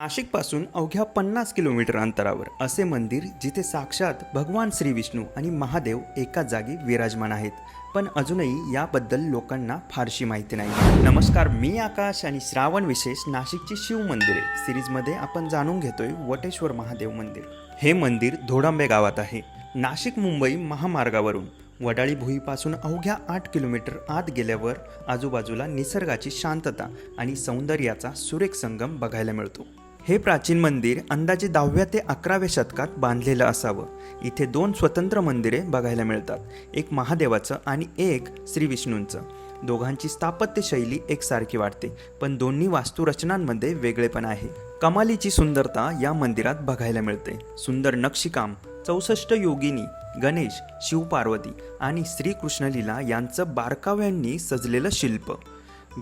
नाशिकपासून अवघ्या पन्नास किलोमीटर अंतरावर असे मंदिर जिथे साक्षात भगवान श्री विष्णू आणि महादेव एका जागी विराजमान आहेत. पण अजूनही याबद्दल लोकांना फारशी माहिती नाही. नमस्कार मी आकाश आणि श्रावण विशेष नाशिकची शिव मंदिरे सिरीजमध्ये आपण जाणून घेतोय वटेश्वर महादेव मंदिर. हे मंदिर धोडांबे गावात आहे. नाशिक मुंबई महामार्गावरून वडाळी भुईपासून अवघ्या आठ किलोमीटर आत गेल्यावर आजूबाजूला निसर्गाची शांतता आणि सौंदर्याचा सुरेख संगम बघायला मिळतो. हे प्राचीन मंदिर अंदाजे दहाव्या ते अकराव्या शतकात बांधलेलं असावं. इथे दोन स्वतंत्र मंदिरे बघायला मिळतात. एक महादेवाचं आणि एक श्री विष्णूंचं. दोघांची स्थापत्य शैली एकसारखी वाटते पण दोन्ही वास्तुरचनांमध्ये वेगळेपण आहे. कमालीची सुंदरता या मंदिरात बघायला मिळते. सुंदर नक्षीकाम चौसष्ट योगिनी गणेश शिवपार्वती आणि श्रीकृष्णलीला यांचं बारकाव्यांनी सजलेलं शिल्प.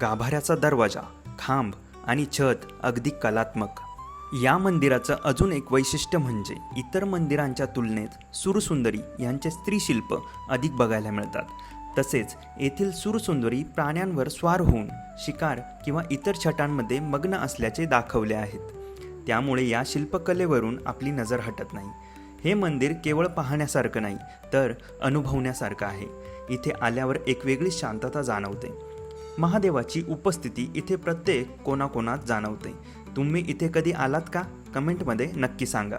गाभाऱ्याचा दरवाजा खांब आणि छत अगदी कलात्मक. या मंदिराचं अजून एक वैशिष्ट्य म्हणजे इतर मंदिरांच्या तुलनेत सुरसुंदरी यांचे स्त्रीशिल्प अधिक बघायला मिळतात. तसेच येथील सुरसुंदरी प्राण्यांवर स्वार होऊन शिकार किंवा इतर छटांमध्ये मग्न असल्याचे दाखवले आहेत. त्यामुळे या शिल्पकलेवरून आपली नजर हटत नाही. हे मंदिर केवळ पाहण्यासारखं नाही तर अनुभवण्यासारखं आहे. इथे आल्यावर एक वेगळी शांतता जाणवते. महादेवाची उपस्थिती इथे प्रत्येक कोणाकोणात जाणवते. तुम्ही इथे कधी आलात का? कमेंटमध्ये नक्की सांगा.